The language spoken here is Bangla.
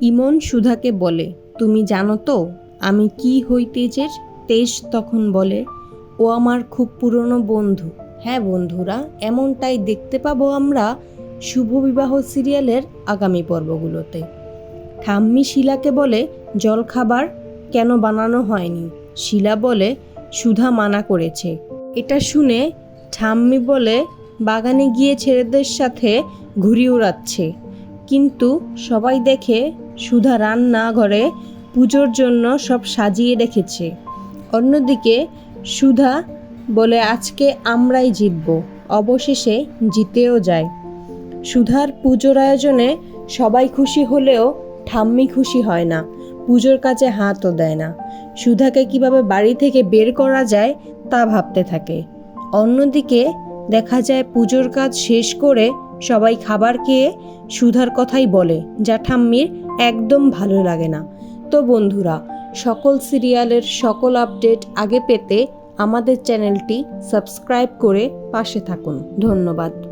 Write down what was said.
ইমন সুধাকে বলে, তুমি জানো তো, আমি কি হই তেজের? তেজ তখন বলে, ও আমার খুব পুরনো বন্ধু। হ্যাঁ বন্ধুরা, এমনটাই দেখতে পাবো আমরা শুভ বিবাহ সিরিয়ালের আগামী পর্বগুলোতে। ঠাম্মি শিলাকে বলে, জলখাবার কেন বানানো হয়নি? শিলা বলে, সুধা মানা করেছে। এটা শুনে ঠাম্মি বলে, বাগানে গিয়ে ছেলেদের সাথে ঘুড়ি উড়াচ্ছে কিন্তু সবাই দেখে সুধা রান্না ঘরে পুজোর জন্য সব সাজিয়ে রেখেছে। অন্যদিকে সুধা বলে, আজকে আমরাই জিতব, অবশেষে জিতেও যায়। সুধার পুজোর আয়োজনে সবাই খুশি হলেও ঠাম্মি খুশি হয় না, পুজোর কাছে হাতও দেয় না। সুধাকে কীভাবে বাড়ি থেকে বের করা যায় তা ভাবতে থাকে। অন্যদিকে দেখা যায় পুজোর কাজ শেষ করে সবাই খাবার খেয়ে সুধার কথাই বলে, যা ঠাম্মির একদম ভালো লাগে না। তো বন্ধুরা, সকল সিরিয়ালের সকল আপডেট আগে পেতে আমাদের চ্যানেলটি সাবস্ক্রাইব করে পাশে থাকুন। ধন্যবাদ।